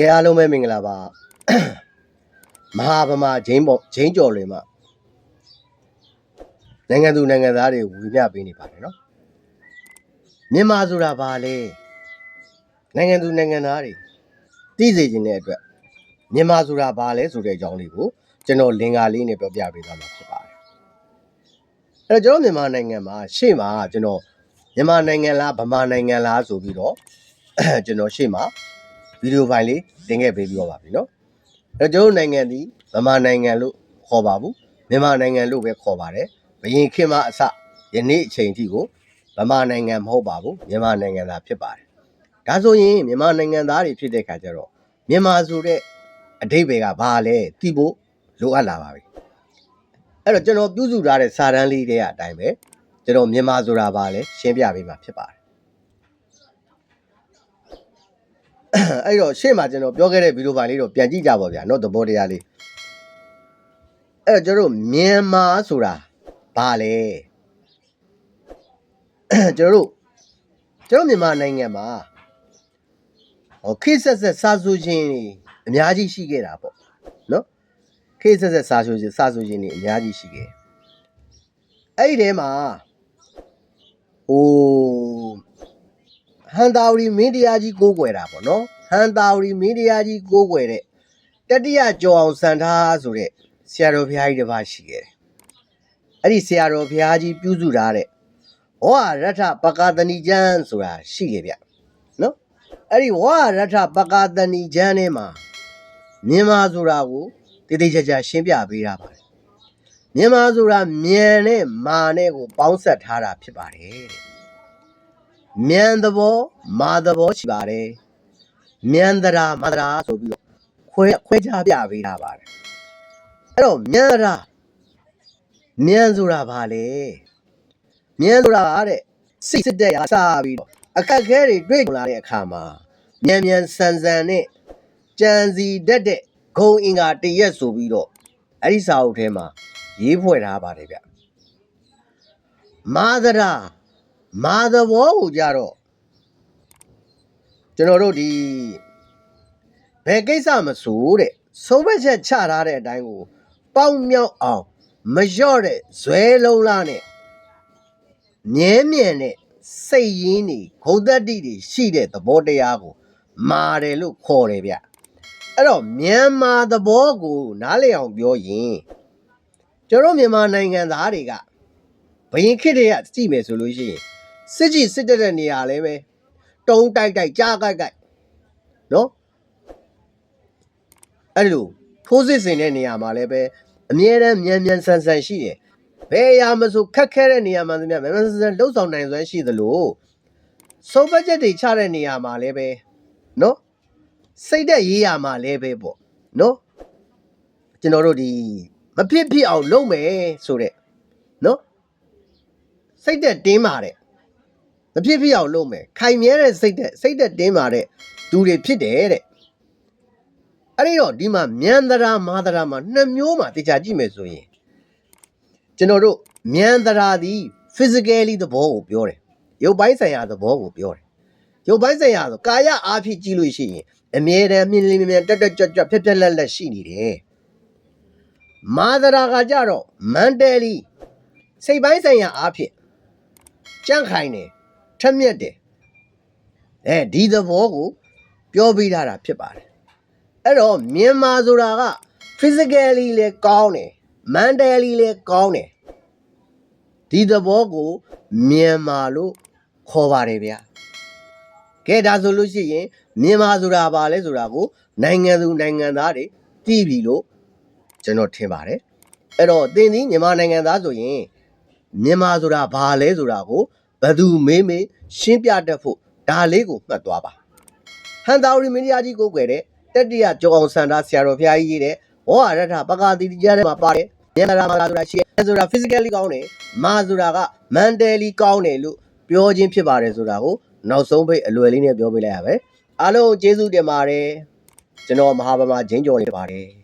ကဲအားလုံးပဲမင်္ဂလာပါမဟာဗမာဂျိမ်းပေါ်ဂျိမ်းကျော်လွင်မှာနိုင်ငံသူနိုင်ငံသားတွေဝေမျှပေးနေပါတယ်နော်မြန်မာဆိုတာဘာလဲနိုင်ငံသူနိုင်ငံသားတွေသိစေခြင်းတဲ့အတွက်မြန်မာဆိုတာဘာလဲဆိုတဲ့အကြောင်းလေးကိုကျွန်တော်လင်္ကာလေးနဲ့ပြောပြပေးသွားမှာဖြစ်ပါတယ်အဲ့တော့ကျွန်တော်မြန်မာနိုင်ငံမှာရှေ့မှာကျွန်တော်မြန်မာနိုင်ငံလားဗမာနိုင်ငံလားဆိုပြီးတော့ကျွန်တော်ရှေ့မှာ ဗီဒီယိုဖိုင်လေးတင်ခဲ့ပေးပြီးတော့ပါပြီနော်အဲကျွန်တော်နိုင်ငံဒီမြန်မာနိုင်ငံလို့ခေါ်ပါဘူးမြန်မာနိုင်ငံလို့ပဲခေါ်ပါတယ်ဘရင်ခင်မအစယနေ့အချိန်ထိကိုမြန်မာနိုင်ငံမဟုတ်ပါဘူးမြန်မာနိုင်ငံသာဖြစ်ပါတယ်ဒါဆိုရင်မြန်မာနိုင်ငံသားတွေဖြစ်တဲ့ခါကျတော့မြန်မာဆိုတဲ့အဓိပ္ပာယ်ကဘာလဲသိဖို့လိုအပ်လာပါပြီအဲ့တော့ကျွန်တော်ပြုစုထားတဲ့စာတန်းလေးတွေကအတိုင်းပဲကျွန်တော်မြန်မာဆိုတာဘာလဲရှင်းပြပေးမှာဖြစ်ပါတယ် အဲ့တော့ရှေ့မှာကျွန်တော်ပြောခဲ့တဲ့ဗီဒီယိုဖိုင်လေးတော့ပြန်ကြည့်ကြပါဗျာနော်သဘောတရားလေးအဲ့တော့ကျွန်တော်မြန်မာဆိုတာဘာလဲကျွန်တော်တို့ကျွန်တော်မြန်မာနိုင်ငံမှာဟောခေတ်ဆက်ဆက်စာဆိုရှင်တွေအများကြီးရှိခဲ့တာပေါ့နော်ခေတ်ဆက်ဆက်စာဆိုရှင်စာဆိုရှင်တွေအများကြီးရှိခဲ့အဲ့ဒီထဲမှာဟို ဟန်တာဝရီမင်းတရားကြီးကိုးကွယ်တာပေါ့နော်ဟန်တာဝရီမင်းတရားကြီးကိုးကွယ်တဲ့တတိယကျော်အောင်စံထားဆိုတဲ့ဆရာတော်ဘုရားကြီးတစ်ပါးရှိခဲ့တယ်အဲ့ဒီဆရာတော်ဘုရားကြီးပြုစုထားတဲ့ဝါရထပကာတဏီကျမ်းဆိုတာရှိတယ်ဗျနော်အဲ့ဒီဝါရထပကာတဏီကျမ်းထဲမှာမြန်မာဆိုတာကိုတည်တည်ချာချာရှင်းပြပေးတာပါတယ်မြန်မာဆိုတာမြန်နဲ့မာနဲ့ကိုပေါင်းဆက်ထားတာဖြစ်ပါတယ်တဲ့ မြန်သဘောမာသဘောရှိပါတယ်မြန်တရာမာတရာဆိုပြီးတော့ခွဲခွဲခြားပြပေးတာပါတယ်အဲ့တော့မြန်တရာမြန်ဆိုတာဘာလဲမြန်ဆိုတာကတဲ့စိတ်စစ်တဲ့ရာစပြီးတော့အခက်အခဲတွေတွေ့ကြလာတဲ့အခါမှာမြန်မြန်ဆန်ဆန်နဲ့ကြံစီတတ်တဲ့ဂုံအင်္ဂါတရက်ဆိုပြီးတော့အဲ့ဒီစာအုပ်ထဲမှာရေးဖွဲ့ထားပါတယ်ဗျမာသရာ မာသဘောကိုကြတော့ကျွန်တော်တို့ဒီဘယ်ကိစ္စမဆိုတဲ့ဆုံးဖြတ်ချက်ချထားတဲ့အတိုင်းကို ပေါင်းမြောက်အောင်မလျော့တဲ့ဇွဲလုံးလားနဲ့မြဲမြံတဲ့စိတ်ရင်းတွေဂုံသက်တိတွေရှိတဲ့သဘောတရားကို မာတယ်လို့ခေါ်တယ်ဗျအဲ့တော့မြန်မာသဘောကို နားလည်အောင်ပြောရင်ကျွန်တော်မြန်မာနိုင်ငံသားတွေကဘယင်ခေတ်တည်းကကြည့်မယ်ဆိုလို့ရှိရင် စစ်ကြီးစစ်တက်တဲ့နေရာလဲပဲတုံးတိုက်တိုက်ကြားကြိုက်ကြိုက်နော်အဲ့လိုထိုးစစ်စင်တဲ့နေရာမှာလည်းပဲအမြဲတမ်းမြန်မြန်ဆန်ဆန်ရှိတယ်ဘယ်အရာမဆိုခက်ခဲတဲ့နေရာမှာသမျှမြန်မြန်ဆန်ဆန်လှုပ်ဆောင်နိုင်စွမ်းရှိသလိုစုံဘတ်ချက်တွေချတဲ့နေရာမှာလည်းပဲနော်စိတ်သက်ရေးရမှာလည်းပဲပေါ့နော်ကျွန်တော်တို့ဒီမဖြစ်ဖြစ်အောင်လုပ်မယ်ဆိုတဲ့နော်စိတ်သက်တင်းပါတဲ့ မဖြစ်ဖြစ်အောင်လုပ်မယ်ခိုင်မြဲတဲ့စိတ်တဲ့စိတ်တဲ့တင်းမာတဲ့သူတွေဖြစ်တယ်တဲ့အဲ့ဒီတော့ဒီမှာမြန်တရာမာတရာမှာနှစ်မျိုးမှာတေချာကြည့်မယ်ဆိုရင်ကျွန်တော်တို့မြန်တရာသည် physically သဘောကိုပြောတယ်ရုပ်ပိုင်းဆိုင်ရာသဘောကိုပြောတယ်ရုပ်ပိုင်းဆိုင်ရာဆိုကာယအားဖြင့်ကြည့်လို့ရှိရင်အမြဲတမ်းမြင်လင်းမြင်တက်တက်ကြွကြွဖြက်ဖြက်လက်လက်ရှိနေတယ်မာတရာကကြတော့ mentally စိတ်ပိုင်းဆိုင်ရာအားဖြင့်ကြန့်ခိုင်တယ် ထက်မြက်တယ်အဲဒီသဘောကို ပြောပြထားတာဖြစ်ပါတယ်အဲ့တော့မြန်မာဆိုတာက physically လဲကောင်းတယ် mentally လဲကောင်းတယ်ဒီသဘောကိုမြန်မာလို့ခေါ်ပါတယ်ဗျာကဲဒါဆိုလို့ရှိရင်မြန်မာဆိုတာဘာလဲဆိုတာကို နိုင်ငံသူနိုင်ငံသားတွေသိပြီလို့ကျွန်တော်ထင်ပါတယ်အဲ့တော့သင်သည်မြန်မာနိုင်ငံသားဆိုရင်မြန်မာဆိုတာဘာလဲဆိုတာကို ဘယ်သူမေးမေးရှင်းပြတတ်ဖို့ဒါလေးကိုမှတ်သွားပါဟန်တာဝရီမင်းတရားကြီးကိုကွယ်တဲ့တတိယကျော်အောင်စန္ဒဆရာတော်ဘုရားကြီးရေးတဲ့ဝါရထပကာတိတရားထဲမှာပါတယ်ဉာဏ်ရာမာဆိုတာရှိတယ်ဆိုတာ physically ကောင်းတယ်မာဆိုတာက mentally ကောင်းတယ်လို့ပြောခြင်းဖြစ်ပါတယ်ဆိုတာကိုနောက်ဆုံးပိတ်အလွယ်လေးနဲ့ပြောပေးလိုက်ရမယ်အားလုံးကျေးဇူးတင်ပါတယ်ကျွန်တော်မဟာဗမာဂျင်းကျော်နေပါတယ်